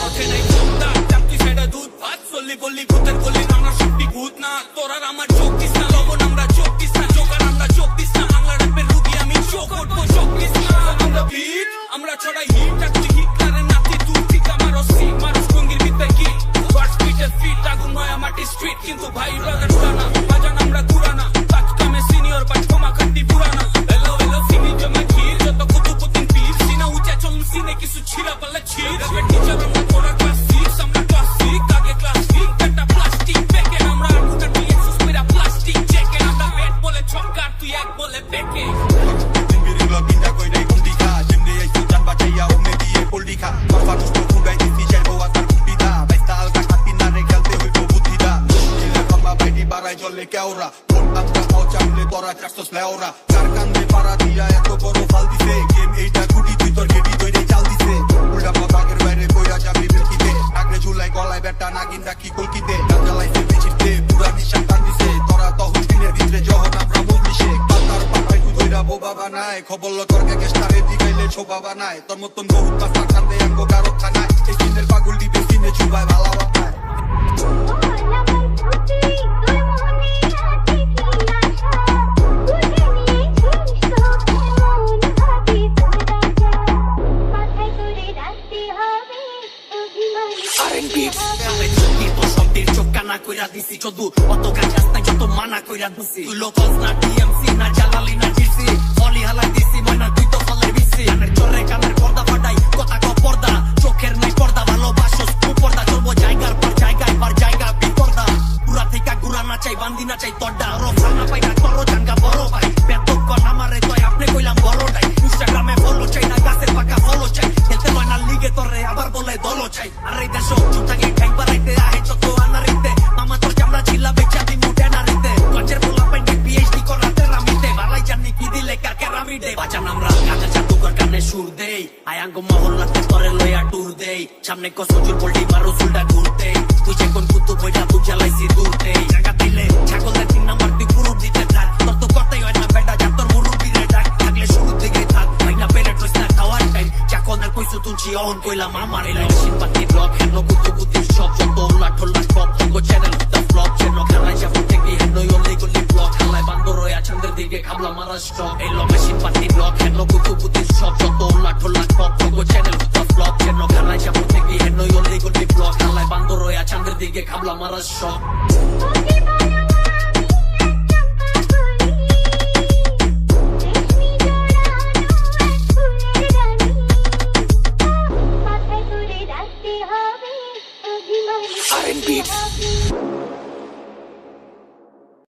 অচেনাই কোনটা চাকরি ছেড়ে দুধ ভাত চল্লি বললি ভূতের বললি আমরা সত্যি ভূত না তোরা আমার চোখ দিস না লবণ আমরা চোখ দিস না চোখার আমরা চোখ দিস না বাংলা রাখবে রুগী আমি চোখ উঠবো চোখ দিস না আমরা ভিড় আমরা ছড়াই হিট চাকরি হিট কারে নাতি তুই ঠিক আমার অসি মানুষ টঙ্গির ভিতরে কি ফার্স্ট ফিটের ফিট আগুন নয় মাটি স্ট্রিট কিন্তু ভাই ব্রাদার পুরানা বাজান আমরা তুরানা কাজ কামে সিনিয়র বাট ক্ষমা খাটি পুরানা এলো এলো সিনি জমা ক্ষীর যত কুতুকুতিন পীর সিনা উঁচা চলুন সিনে কিছু ছিঁড়া পাল্লা ছিঁড় টিচার চলে কেওরা খাও চামলে তোরা চারশো স্লেওরা কার কান্দে পাড়া দিয়া এত বড় ফাল দিছে গেম এইটা গুটি তুই তোর গেটি দইরে চাল দিছে উল্টা বাগের বাইরে কইরা যাবি বেলকিতে আগলে ঝুলাই গলায় বেটা নাগিন রাখি কলকিতে গাজালাইছে বেচিতে পুরা নিশান টান দিছে তোরা তো হুটিনের ভিতরে যখন আমরা মুজলিশে কাতার পাঠাই তুই ধইরা বোবা বানায় খবর লতরকে গেস্টারে দিগাইলে ছোবা বানায় তোর মতন বহুত পাস্তা কান্দে আঙ্গো গারত খানায় জায়গার পর জায়গায় পর জায়গা বিপর্দা পুরা থেকে গুড়া না চাই বান্দি না চাই তড্ডা সুর দেই আয়াঙ্গ মহল্লাতে তোরে দেই সামনে কসুজুর ঘুরতে তুই যে কোন বইটা তুই জ্বালাইছি দূরতে জায়গা দিলে ছাগলের তুলছি অহন কইলাম আমার মেশিন পাতি ব্লক। হেন কুতু কুতির সব যত উল্লা ঠোল্লা সব তঙ্গ চ্যানেল দা ফ্লপ চেন খেলায় যাব থেকে হেন অলি গলি ব্লক খেলায় বান্দর রয়া চন্দ্রের দিকে খাবলা মারা স্টক এই লো মেশিন পাতি ব্লক। হেন কুতু কুতির সব যত উল্লা ঠোল্লা সব তঙ্গ চ্যানেল দা ফ্লপ চেন খেলায় যাব থেকে হেন অলি গলি ব্লক খেলায় বান্দর রয়া চন্দ্রের দিকে খাবলা মারা স্টক R&B.